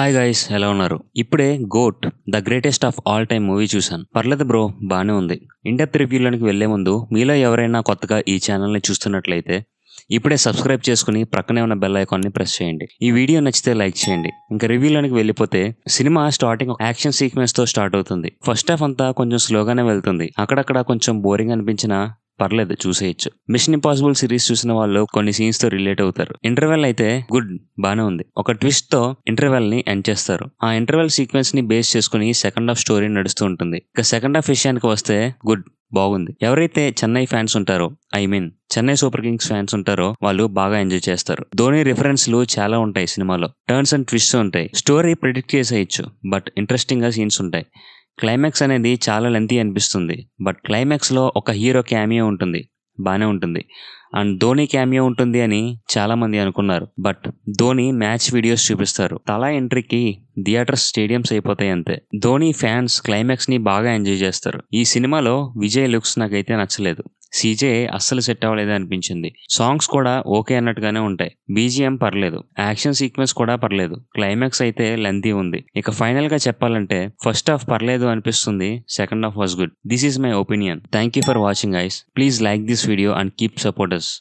Hi guys ఎలా ఉన్నారు? ఇప్పుడే GOAT the greatest of all time movie చూశాను. పర్లేదు బ్రో బాగానే ఉంది. ఇండెప్త్ రివ్యూలోనికి వెళ్ళే ముందు మీలో ఎవరైనా కొత్తగా ఈ ఛానల్ని చూస్తున్నట్లయితే ఇప్పుడే సబ్స్క్రైబ్ చేసుకుని ప్రక్కనే ఉన్న బెల్ ఐకాన్ని ప్రెస్ చేయండి. ఈ వీడియో నచ్చితే లైక్ చేయండి. ఇంకా రివ్యూలోనికి వెళ్ళిపోతే సినిమా స్టార్టింగ్ యాక్షన్ సీక్వెన్స్తో స్టార్ట్ అవుతుంది. ఫస్ట్ హాఫ్ అంతా కొంచెం స్లోగానే వెళ్తుంది. అక్కడక్కడ కొంచెం బోరింగ్ అనిపించిన పర్లేదు చూసేయచ్చు. మిషన్ ఇంపాసిబుల్ సిరీస్ చూసిన వాళ్ళు కొన్ని సీన్స్తో రిలేట్ అవుతారు. ఇంటర్వెల్ అయితే గుడ్ బానే ఉంది. ఒక ట్విస్ట్తో ఇంటర్వెల్ని ఎండ్ చేస్తారు. ఆ ఇంటర్వెల్ సీక్వెన్స్ని బేస్ చేసుకుని సెకండ్ హాఫ్ స్టోరీ నడుస్తూ ఉంటుంది. ఇక సెకండ్ హాఫ్ విషయానికి వస్తే గుడ్ బాగుంది. ఎవరైతే చెన్నై ఫ్యాన్స్ ఉంటారో I mean Chennai super kings fans ఉంటారో వాళ్ళు బాగా ఎంజాయ్ చేస్తారు. ధోని రిఫరెన్స్లు చాలా ఉంటాయి సినిమాలో. టర్న్స్ అండ్ ట్విస్ట్ ఉంటాయి. స్టోరీ ప్రిడిక్ట్ చేసేయచ్చు బట్ ఇంట్రెస్టింగ్గా సీన్స్ ఉంటాయి. క్లైమాక్స్ అనేది చాలా లెంతీ అనిపిస్తుంది. బట్ క్లైమాక్స్లో ఒక హీరో క్యామియో ఉంటుంది. బాగానే ఉంటుంది. అండ్ ధోని క్యామియో ఉంటుంది అని చాలామంది అనుకున్నారు. బట్ ధోని మ్యాచ్ వీడియోస్ చూపిస్తారు. తలా ఎంట్రీకి థియేటర్స్ స్టేడియంస్ అయిపోతాయి అంతే. ధోని ఫ్యాన్స్ క్లైమాక్స్ని బాగా ఎంజాయ్ చేస్తారు. ఈ సినిమాలో విజయ్ లుక్స్ నాకైతే నచ్చలేదు. సీజే అస్సలు సెట్ అవ్వలేదు అనిపించింది. సాంగ్స్ కూడా ఓకే అన్నట్టుగానే ఉంటాయి. బీజిఎం పర్లేదు. యాక్షన్ సీక్వెన్స్ కూడా పర్లేదు. క్లైమాక్స్ అయితే లెంతీ ఉంది. ఇక ఫైనల్గా చెప్పాలంటే ఫస్ట్ హాఫ్ పర్లేదు అనిపిస్తుంది second half was good. This is my opinion. Thank you for watching guys please like this video and keep supporters